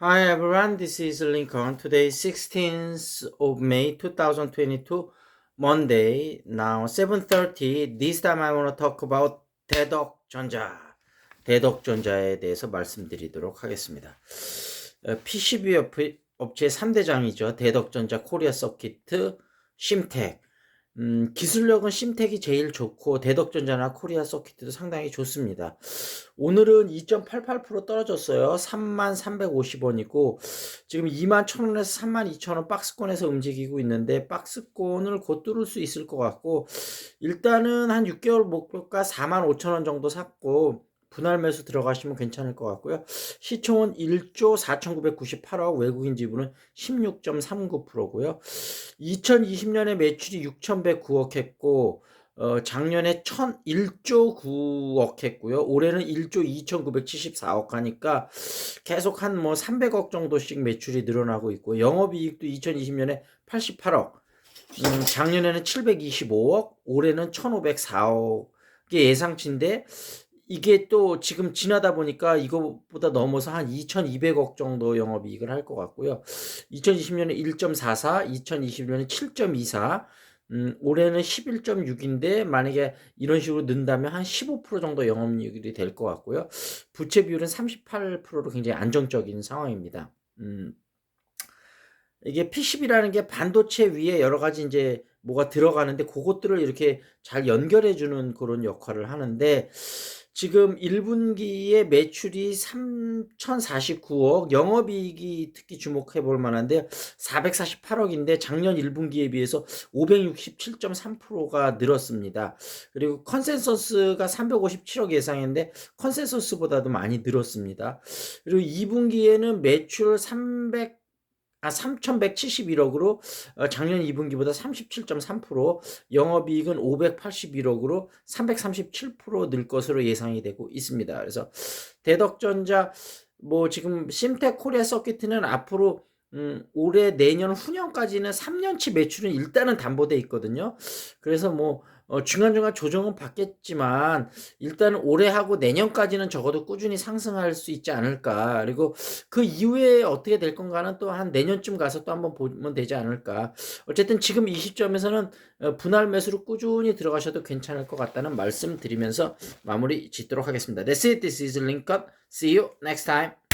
Hi everyone, this is Lincoln. Today is 16th of May 2022, Monday. Now 7:30. This time I want to talk about 대덕전자. 대덕전자에 대해서 말씀드리도록 하겠습니다. 어, PCB 업체, 업체 3대장이죠. 대덕전자, 코리아 서키트, 심텍. 음, 기술력은 심텍이 제일 좋고 대덕전자나 코리아 서키트도 상당히 좋습니다. 오늘은 2.88% 떨어졌어요. 3350원이고 지금 2만 1000원에서 3만 2000원 박스권에서 움직이고 있는데 박스권을 곧 뚫을 수 있을 것 같고 일단은 한 6개월 목표가 4만 5000원 정도 샀고 분할 매수 들어가시면 괜찮을 것 같고요. 시총은 1조 4,998억, 외국인 지분은 16.39%고요. 2020년에 매출이 6,109억 했고 어, 작년에 1,001조 9억 했고요. 올해는 1조 2,974억 하니까 계속 한 뭐 300억 정도씩 매출이 늘어나고 있고 영업이익도 2020년에 88억, 음, 작년에는 725억, 올해는 1,504억의 예상치인데 이게 또 지금 지나다 보니까 이거보다 넘어서 한 2,200억 정도 영업이익을 할 것 같고요. 2020년에 1.44, 2021년에 7.24, 음, 올해는 11.6인데 만약에 이런 식으로 는다면 한 15% 정도 영업이익이 될 것 같고요. 부채 비율은 38%로 굉장히 안정적인 상황입니다. 음, 이게 PCB라는 게 반도체 위에 여러 가지 이제 뭐가 들어가는데 그것들을 이렇게 잘 연결해 주는 그런 역할을 하는데 지금 1분기에 매출이 3,049억, 영업이익이 특히 주목해 볼 만한데 448억인데 작년 1분기에 비해서 567.3%가 늘었습니다. 그리고 컨센서스가 357억 예상인데 컨센서스보다도 많이 늘었습니다. 그리고 2분기에는 매출 300 아, 3,171억으로 어, 작년 2분기보다 37.3%, 영업이익은 581억으로 337%늘 것으로 예상이 되고 있습니다. 그래서 대덕전자 뭐 지금 심텍 코리아 서킷은 앞으로 음, 올해 내년 후년까지는 3년치 매출은 일단은 담보돼 있거든요. 그래서 뭐 어, 중간중간 조정은 받겠지만 일단 올해 하고 내년까지는 적어도 꾸준히 상승할 수 있지 않을까. 그리고 그 이후에 어떻게 될 건가는 또 한 내년쯤 가서 또 한번 보면 되지 않을까. 어쨌든 지금 이 시점에서는 어, 분할 매수로 꾸준히 들어가셔도 괜찮을 것 같다는 말씀 드리면서 마무리 짓도록 하겠습니다. That's it. This is Lincoln. See you next time.